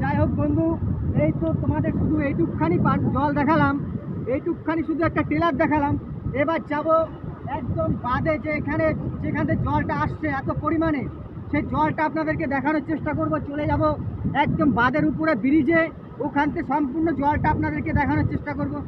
যাই হোক বন্ধু, এই তো তোমাদের শুধু এইটুকখানি পান- জল দেখালাম। এইটুকখানি শুধু একটা টেলার দেখালাম। এবার যাব একদম বাদে যে এখানে যেখান থেকে জলটা আসছে এত পরিমাণে। সেই জলটা আপনাদেরকে দেখানোর চেষ্টা করব। চলে যাব একদম বাদের উপরে ব্রিজে। ওখান থেকে সম্পূর্ণ জলটা আপনাদেরকে দেখানোর চেষ্টা করব।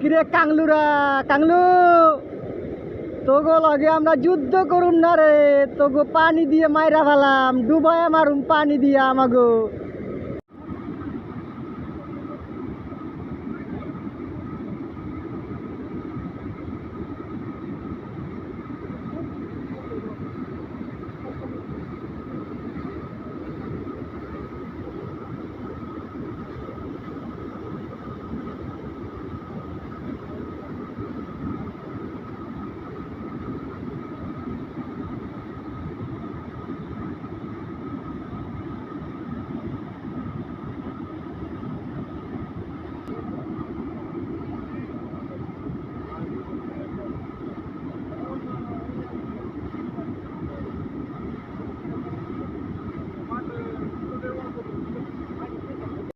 কিরে কাংলুরা, কাংলু? তোগো লগে আমরা যুদ্ধ করুন না রে, তোগো পানি দিয়ে মাইরা ফেলাম ডুবাই মারুম পানি দিয়ে আমাগো।